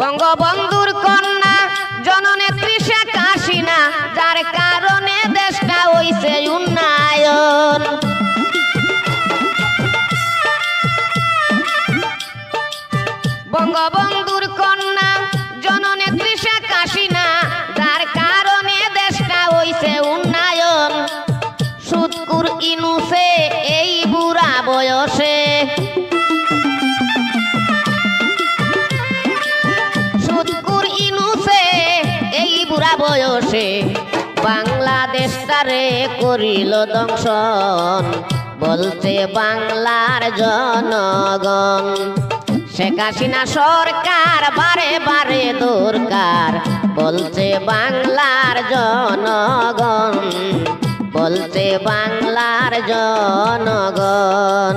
বঙ্গবন্ধুর কন্যা জননেত্রী শেখ হাসিনা যার কারণে দেশটা হইছে উন্নয়ন। বঙ্গবন্ধুর কন্যা জননেত্রী শেখ হাসিনা যার কারণে দেশটা হইছে উন্নয়ন। সুৎকুর ইনুসে এই বুড়া বয়সে বয়সে বাংলাদেশটারে করিল দংশন, বলছে বাংলার জনগণ। শেখ হাসিনা সরকার বারে বারে দরকার, বলছে বাংলার জনগণ, বলছে বাংলার জনগণ।